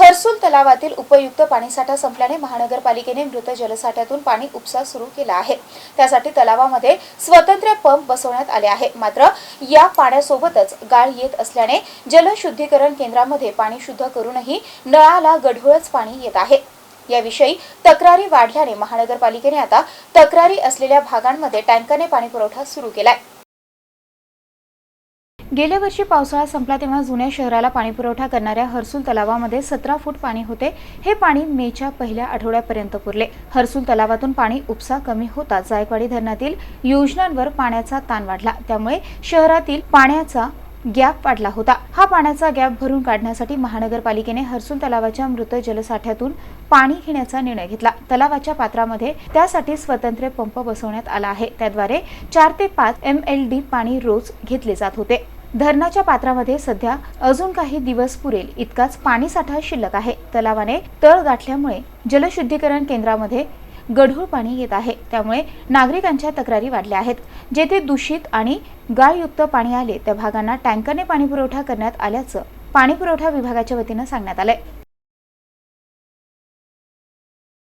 हर्सुल तलावातील उपयुक्त पाणीसाठा संपल्याने महानगरपालिकेने मृत जलसाठ्यातून पाणी उपसा सुरू केला आहे. त्यासाठी तलावामध्ये स्वतंत्र पंप बसवण्यात आले आहे. मात्र या पाण्यासोबतच गाळ येत असल्याने जलशुद्धीकरण केंद्रामध्ये पाणी शुद्ध करूनही नळाला गढूळच पाणी येत आहे. याविषयी तक्रारी वाढल्याने महानगरपालिकेने आता तक्रारी असलेल्या भागांमध्ये टँकरने पाणी पुरवठा सुरू केलाय. गेल्या वर्षी पावसाळा संपला तेव्हा जुन्या शहराला पाणीपुरवठा करणाऱ्या हर्सुल तलावामध्ये सतरा फूट पाणी होते. हे पाणी मेच्या पहिल्या आठवड्यापर्यंत पुरले. हर्सुल तलावातून पाणी उपसा कमी होता. जायकवाडी धरणातील योजनांवर पाण्याचा ताण वाढला. त्यामुळे शहरातील पाण्याचा गॅप वाढला होता. हा पाण्याचा गॅप भरून काढण्यासाठी महानगरपालिकेने हर्सुल तलावाच्या मृत जलसाठ्यातून पाणी घेण्याचा निर्णय घेतला. तलावाच्या पात्रामध्ये त्यासाठी स्वतंत्र पंप बसवण्यात आला आहे. त्याद्वारे चार ते पाच एम एल डी पाणी रोज घेतले जात होते. धरणाच्या पात्रामध्ये सध्या अजून काही दिवस पुरेल इतकाच पाणीसाठा शिल्लक आहे. तलावाने तळ गाठल्यामुळे जलशुद्धीकरण केंद्रामध्ये गढूळ पाणी येत आहे. त्यामुळे नागरिकांच्या तक्रारी वाढल्या आहेत. जेथे दूषित आणि गाळयुक्त पाणी आले त्या भागांना टँकरने पाणी पुरवठा करण्यात आल्याचं पाणी पुरवठा विभागाच्या वतीनं सांगण्यात आलंय.